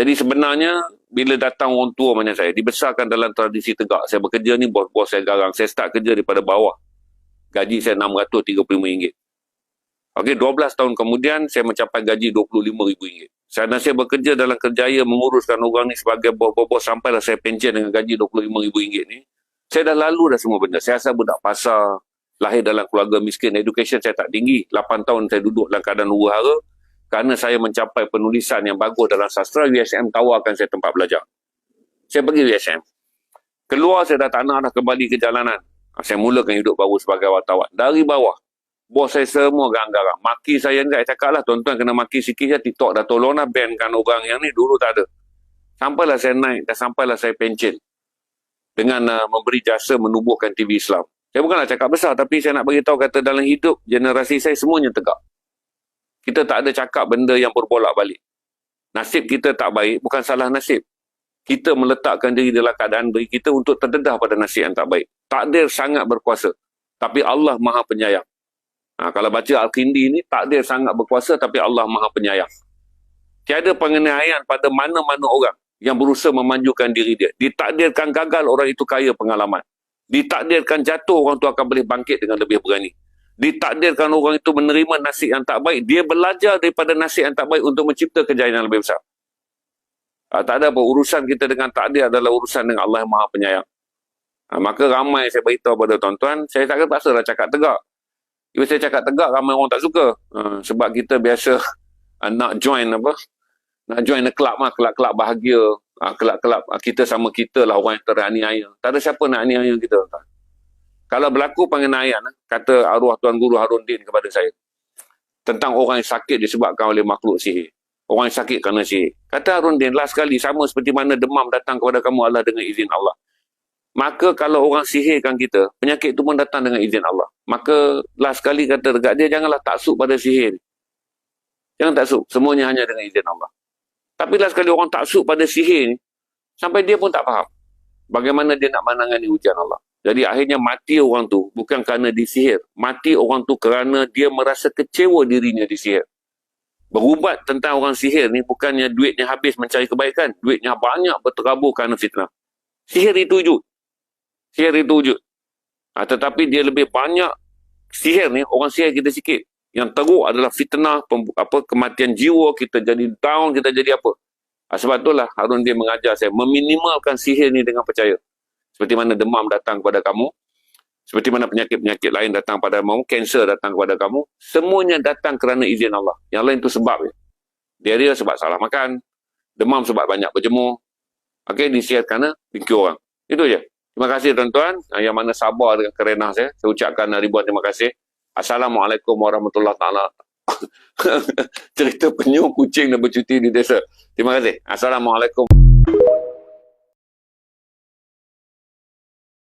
Jadi sebenarnya bila datang orang tua macam saya, dibesarkan dalam tradisi tegak. Saya bekerja ni bos-bos saya garang. Saya start kerja daripada bawah. Gaji saya RM635. Okey, 12 tahun kemudian saya mencapai gaji RM25,000. Saya nasib bekerja dalam kerjaya menguruskan orang ni sebagai bos-bos sampailah saya pencen dengan gaji RM25,000 ni. Saya dah lalu dah semua benda. Saya asal budak pasar, lahir dalam keluarga miskin, education saya tak tinggi. 8 tahun saya duduk dalam keadaan huru hara kerana saya mencapai penulisan yang bagus dalam sastra, USM tawarkan saya tempat belajar. Saya pergi USM. Keluar saya dah tak nak dah kembali ke jalanan. Saya mulakan hidup baru sebagai wartawan. Dari bawah, bos saya semua garang-garang. Maki saya ni, saya cakap lah, tuan-tuan kena maki sikit je, TikTok dah tolong lah bankan orang yang ni, dulu tak ada. Sampailah saya naik dan sampailah saya pencen dengan uh, memberi jasa menubuhkan TV Islam. Saya bukanlah cakap besar, tapi saya nak beritahu kata dalam hidup, generasi saya semuanya tegak. Kita tak ada cakap benda yang berbolak balik. Nasib kita tak baik, bukan salah nasib. Kita meletakkan diri dalam keadaan beri kita untuk terdedah pada nasib yang tak baik. Takdir sangat berkuasa. Tapi Allah maha penyayang. Ha, kalau baca Al-Qindi ni, takdir sangat berkuasa tapi Allah maha penyayang. Tiada pengenaian pada mana-mana orang yang berusaha memanjukan diri dia. Ditakdirkan gagal orang itu kaya pengalaman. Ditakdirkan jatuh orang itu akan boleh bangkit dengan lebih berani ditakdirkan orang itu menerima nasib yang tak baik, dia belajar daripada nasib yang tak baik untuk mencipta kejayaan yang lebih besar. Ha, tak ada apa, urusan kita dengan takdir adalah urusan dengan Allah yang maha penyayang. Ha, maka ramai saya beritahu pada tuan-tuan, saya tak terpaksa lah cakap tegak. Bila saya cakap tegak, ramai orang tak suka. Ha, sebab kita biasa ha, nak join apa, nak join the club lah, kelab-kelab bahagia. Ha, kelab-kelab ha, kita sama kita lah orang yang teraniaya. Tak ada siapa nak aniaya kita. Tak. Kalau berlaku pengenaian, kata arwah Tuan Guru Harun Din kepada saya, tentang orang yang sakit disebabkan oleh makhluk sihir. Orang yang sakit kerana sihir. Kata Harun Din, last kali sama seperti mana demam datang kepada kamu Allah dengan izin Allah. Maka kalau orang sihirkan kita, penyakit itu pun datang dengan izin Allah. Maka last kali kata dekat dia, janganlah taksub pada sihir. Jangan taksub. Semuanya hanya dengan izin Allah. Tapi last kali orang taksub pada sihir ni, sampai dia pun tak faham. Bagaimana dia nak menangani ujian Allah. Jadi akhirnya mati orang tu bukan kerana disihir. Mati orang tu kerana dia merasa kecewa dirinya disihir. Berubat tentang orang sihir ni bukannya duitnya habis mencari kebaikan. Duitnya banyak berterabur kerana fitnah. Sihir itu wujud. Sihir itu wujud. Ha, tetapi dia lebih banyak sihir ni, orang sihir kita sikit. Yang teruk adalah fitnah, apa kematian jiwa, kita jadi down, kita jadi apa. Ha, sebab itulah Harun dia mengajar saya meminimalkan sihir ni dengan percaya. Seperti mana demam datang kepada kamu, seperti mana penyakit-penyakit lain datang kepada kamu, kanser datang kepada kamu, semuanya datang kerana izin Allah. Yang lain itu sebab. Diarrhea sebab salah makan, demam sebab banyak berjemur, okay, disihat kerana bingki orang. Itu je. Terima kasih tuan-tuan yang mana sabar dengan kerenah saya. Saya ucapkan ribuan terima kasih. Assalamualaikum warahmatullahi taala. Cerita penyu kucing dan bercuti di desa. Terima kasih. Assalamualaikum.